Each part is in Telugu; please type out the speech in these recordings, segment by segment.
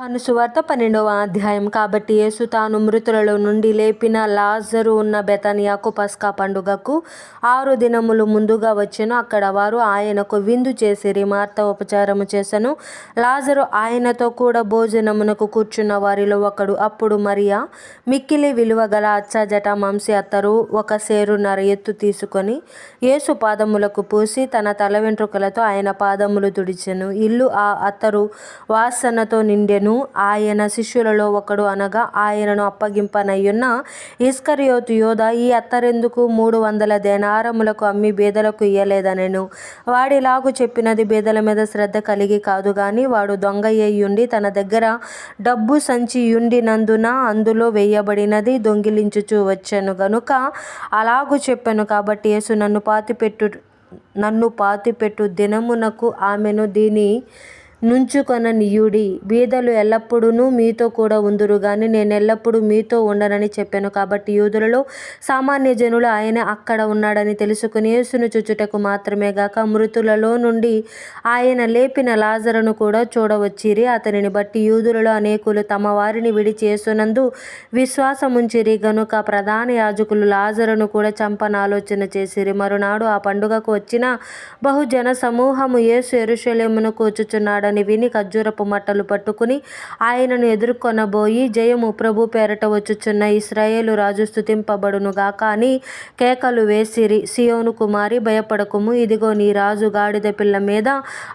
తాను సువార్త పన్నెండవ అధ్యాయం. కాబట్టి యేసు తాను మృతులలో నుండి లేపిన లాజరు ఉన్న బెతనియాకు పస్కా పండుగకు ఆరు దినములు ముందుగా వచ్చెను. అక్కడ వారు ఆయనకు విందు చేసిరి మార్త ఉపచారము చేసెను. లాజరు ఆయనతో కూడా భోజనమునకు కూర్చున్న వారిలో ఒకడు అప్పుడు మరియా మిక్కిలి విలువ గల అచ్చ మంసి అత్తరు ఒక సేరున్నర ఎత్తు తీసుకొని యేసు పాదములకు పూసి తన తల వెంట్రుకలతో ఆయన పాదములు తుడిచెను. ఇల్లు ఆ అత్తరు వాసనతో నిండెను. ఆయన శిష్యులలో ఒకడు అనగా ఆయనను అప్పగింపనయ్యున్న ఇస్కరియోతు యోధ ఈ అత్తరెందుకు మూడు వందల దేనారములకు అమ్మి బీదలకు ఇయ్యలేదనెను. వాడిలాగు చెప్పినది బీదల మీద శ్రద్ధ కలిగి కాదు గాని వాడు దొంగయ్యుండి తన దగ్గర డబ్బు సంచి యుండినందున అందులో వేయబడినది దొంగిలించుచూ వచ్చాను. గనుక అలాగు చెప్పాను కాబట్టి యేసు నన్ను పాతిపెట్టు నన్ను పాతిపెట్టు దినమునకు ఆమెను దీని నుంచుకొననీయుడి బీదలు ఎల్లప్పుడూ మీతో కూడా ఉందురు. గాని నేనెల్లప్పుడూ మీతో ఉండనని చెప్పెను. కాబట్టి యూదులలో సామాన్య జనులు ఆయన అక్కడ ఉన్నాడని తెలుసుకుని యేసును చూచుటకు మాత్రమే గాక మృతులలో నుండి ఆయన లేపిన లాజరును కూడా చూడవచ్చిరి. అతనిని బట్టి యూదులలో అనేకులు తమ వారిని విడిచి యేసునందు విశ్వాసముంచిరి. గనుక ప్రధాన యాజకులు లాజరును కూడా చంపనాలోచన చేసిరి. మరునాడు ఆ పండుగకు వచ్చిన బహుజన సమూహము యేసు యెరూషలేమునకు వచ్చుచున్నాడని విని ఖర్జూరపు మట్టలు పట్టుకుని ఆయనను ఎదుర్కొనబోయి జయము ప్రభు పేరట వచ్చుచున్న ఇస్రాయేలు రాజు స్థుతింపబడునుగాక అని కేకలు వేసిరి. సియోను కుమారి భయపడకుము. ఇదిగో నీ రాజు గాడిద పిల్ల మీద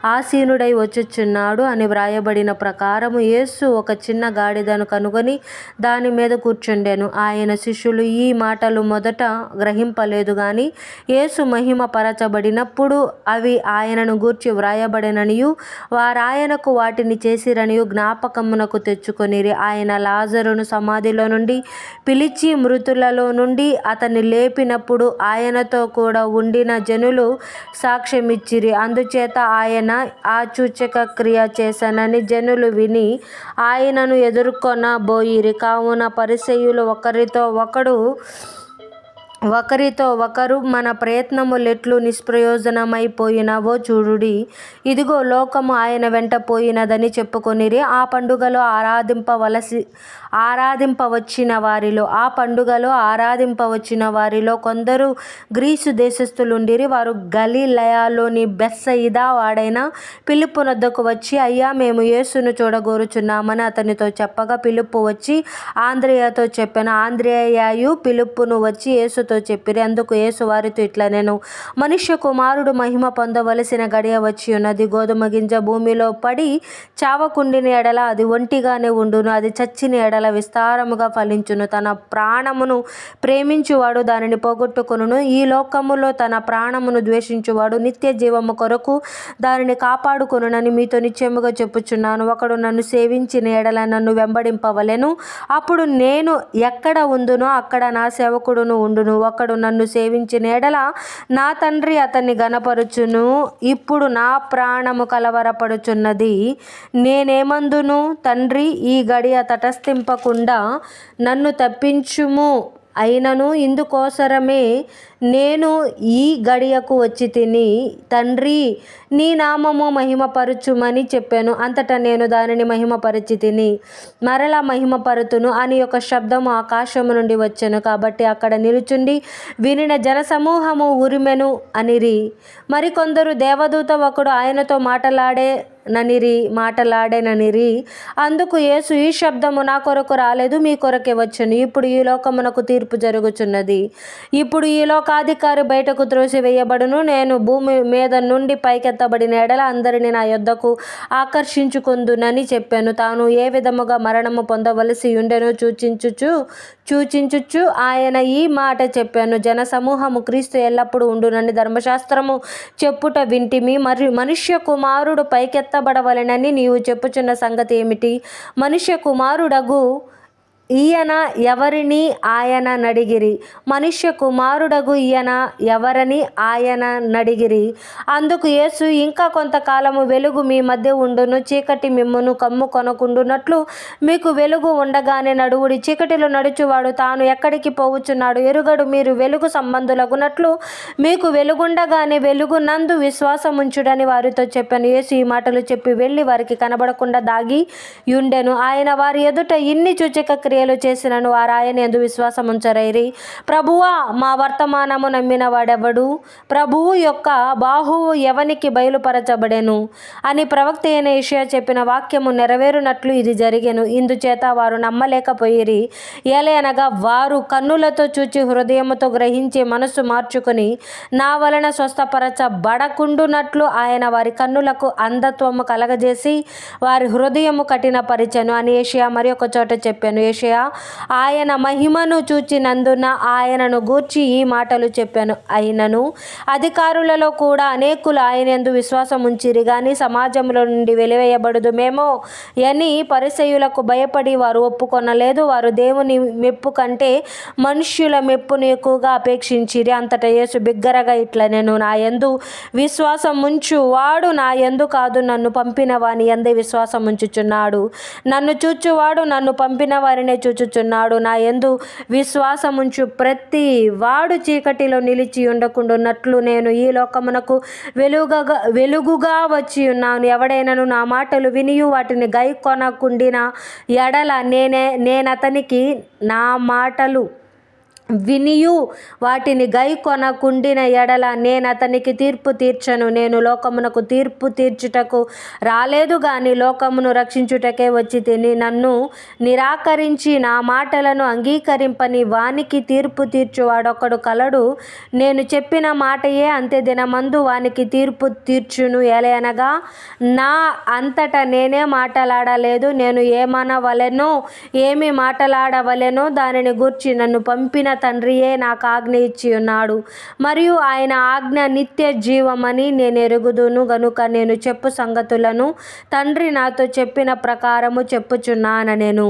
ఆసీనుడై వచ్చుచున్నాడు అని వ్రాయబడిన ప్రకారము యేసు ఒక చిన్న గాడిదను కనుగొని దాని మీద కూర్చుండెను. ఆయన శిష్యులు ఈ మాటలు మొదట గ్రహింపలేదు గాని యేసు మహిమ పరచబడినప్పుడు అవి ఆయనను గూర్చి వ్రాయబడిననియు. వారు రాయనకు వాటిని చేసిరనియు జ్ఞాపకమునకు తెచ్చుకొనిరి. ఆయన లాజరును సమాధిలో నుండి పిలిచి మృతులలో నుండి అతన్ని లేపినప్పుడు ఆయనతో కూడా ఉండిన జనులు సాక్ష్యమిచ్చిరి. అందుచేత ఆయన ఆ సూచక క్రియ చేశానని జనులు విని ఆయనను ఎదుర్కొనబోయిరి. కావున పరిసయులు ఒకరితో ఒకడు ఒకరితో ఒకరు మన ప్రయత్నములెట్లు నిష్ప్రయోజనమైపోయినవో చూడుడి. ఇదిగో లోకము ఆయన వెంట పోయినదని చెప్పుకొనిరి. ఆ పండుగలో ఆరాధింపవలసి ఆరాధింపవచ్చిన వారిలో ఆ పండుగలో ఆరాధింపవచ్చిన వారిలో కొందరు గ్రీసు దేశస్థులుండిరి. వారు గలిలయలోని బెత్సయిదా వాడైన పిలుపు నొద్దకు వచ్చి అయ్యా మేము యేసును చూడగోరుచున్నామని అతనితో చెప్పగా పిలుపు వచ్చి ఆంధ్రేయతో చెప్పాను. ఆంధ్రేయాయు పిలుపును వచ్చి వారితో చెప్పిరి. అందుకు యేసు వారితో నేను మనుష్య కుమారుడు మహిమ పొందవలసిన గడియ వచ్చి ఉన్నది. గోధుమ గింజ భూమిలో పడి చావకుండిన ఎడల అది ఒంటిగానే ఉండును. అది చచ్చిన ఎడల విస్తారముగా ఫలించును. తన ప్రాణమును ప్రేమించువాడు దానిని పోగొట్టుకును ఈ లోకములో తన ప్రాణమును ద్వేషించువాడు నిత్య జీవము కొరకు దానిని కాపాడుకునునని మీతో నిశ్చయముగా చెప్పుచున్నాను. ఒకడు నన్ను సేవించిన ఎడల నన్ను వెంబడింపవలెను. అప్పుడు నేను ఎక్కడ ఉందునో అక్కడ నా సేవకుడును ఉండును. ఒకడు నన్ను సేవించిన ఎడల నా తండ్రి అతన్ని గనపరుచును ఇప్పుడు నా ప్రాణము కలవరపడుచున్నది. నేనేమందును? తండ్రి ఈ గడియ తటస్థింపకుండా నన్ను తప్పించుము. అయినను ఇందుకోసరమే నేను ఈ గడియకు వచ్చి తిని తండ్రి నీ నామము మహిమపరచుమని చెప్పాను. అంతటా నేను దానిని మహిమపరచి తిని మరలా మహిమపరుతును అని ఒక శబ్దము ఆకాశము నుండి వచ్చాను. కాబట్టి అక్కడ నిలుచుండి వినిన జనసమూహము ఉరిమెను అనిరి. మరికొందరు దేవదూత ఒకడు ఆయనతో మాటలాడే ననిరి మాటలాడేననిరి అందుకు యేసు ఈ శబ్దము నా కొరకు రాలేదు మీ కొరకే వచ్చను. ఇప్పుడు ఈ లోకమునకు తీర్పు జరుగుచున్నది. ఇప్పుడు ఈ లోకాధికారి బయటకు త్రోసివేయబడును. నేను భూమి మీద నుండి పైకెత్తబడిన ఎడల అందరిని నా యొద్దకు ఆకర్షించుకుందునని చెప్పాను. తాను ఏ విధముగా మరణము పొందవలసి ఉండెను సూచించుచు సూచించుచు ఆయన ఈ మాట చెప్పాను. జనసమూహము క్రీస్తు ఎల్లప్పుడూ ఉండునని ధర్మశాస్త్రము చెప్పుట వింటిమి. మరియు మనుష్య కుమారుడు పైకెత్త ఎత్తబడవలెనని నీవు చెప్పుచున్న సంగతి ఏమిటి? మనుష్య కుమారుడగు ఈయన ఎవరిని ఆయన నడిగిరి? మనుష్య కుమారుడగు ఈయన ఎవరని ఆయన నడిగిరి? అందుకు యేసు ఇంకా కొంతకాలము వెలుగు మీ మధ్య ఉండును చీకటి మిమ్మును కమ్ము కొనకుండునట్లు మీకు వెలుగు ఉండగానే నడువుడి చీకటిలో నడుచువాడు తాను ఎక్కడికి పోవుచున్నాడు? ఎరుగడు మీరు వెలుగు సంబంధులగునట్లు మీకు వెలుగుండగానే వెలుగు నందు విశ్వాసముంచుడని వారితో చెప్పాను. యేసు ఈ మాటలు చెప్పి వెళ్ళి వారికి కనబడకుండా దాగి యుండెను. ఆయన వారి ఎదుట ఇన్ని సూచక క్రియలు చేసినను వారు ఆయన ఎందు విశ్వాసం ఉంచరైరి. ప్రభువా మా వర్తమానము నమ్మిన వాడెవడు? ప్రభువు యొక్క బాహువు ఎవనికి బయలుపరచబడెను? అని ప్రవక్త అయిన ఏషియా చెప్పిన వాక్యము నెరవేరునట్లు ఇది జరిగెను. ఇందుచేత వారు నమ్మలేకపోయిరి. ఏలయనగా వారు కన్నులతో చూచి హృదయముతో గ్రహించి మనసు మార్చుకుని నా వలన స్వస్థపరచబడకుండునట్లు ఆయన వారి కన్నులకు అంధత్వము కలగజేసి వారి హృదయము కఠినపరిచెను అని ఏషియా మరి ఒక చోట చెప్పాను. ఏషియా ఆయన మహిమను చూచినందున ఆయనను గూర్చి ఈ మాటలు చెప్పాను. అయినను అధికారులలో కూడా అనేకులు ఆయన ఎందు విశ్వాసం ఉంచిరి. కానీ సమాజంలో నుండి వెలివేయబడదు మేమో అని పరిసయులకు భయపడి వారు ఒప్పుకొనలేదు. వారు దేవుని మెప్పు కంటే మనుష్యుల మెప్పును ఎక్కువగా అపేక్షించిరి. అంతటా యేసు బిగ్గరగా ఇట్లా నేను నా యందు విశ్వాసం ఉంచు. వాడు నా యందు కాదు. నన్ను పంపిన వాని ఎందే విశ్వాసం ఉంచుచున్నాడు. నన్ను చూచువాడు నన్ను పంపిన వారిని చూచుచున్నాడు. నా ఎందు విశ్వాసముంచు ప్రతి వాడు చీకటిలో నిలిచి ఉండకుండున్నట్లు నేను ఈ లోకమునకు వెలుగగా వెలుగుగా వచ్చి ఉన్నాను. ఎవడైనను నా మాటలు వినియు వాటిని గై కొనకుండిన ఎడల నేనే నేనతనికి నా మాటలు వినియు వాటిని గై కొనకుండిన ఎడల నేను అతనికి తీర్పు తీర్చను. నేను లోకమునకు తీర్పు తీర్చుటకు రాలేదు గాని లోకమును రక్షించుటకే వచ్చి తిని నన్ను నిరాకరించి నా మాటలను అంగీకరింపని వానికి తీర్పు తీర్చువాడొకడు కలడు. నేను చెప్పిన మాటయే అంతే దినమందు వానికి తీర్పు తీర్చును ఎలయనగా నా అంతటా నేనే మాటలాడలేదు. నేను ఏమనవలెనో ఏమి మాటలాడవలెనో దానిని గూర్చి నన్ను పంపిన తండ్రియే నాకు ఆజ్ఞ ఇచ్చి ఉన్నాడు. మరియు ఆయన ఆజ్ఞ నిత్య జీవమని నేను ఎరుగుదును. గనుక నేను చెప్పు సంగతులను తండ్రి నాతో చెప్పిన ప్రకారము చెప్పుచున్నాను నేను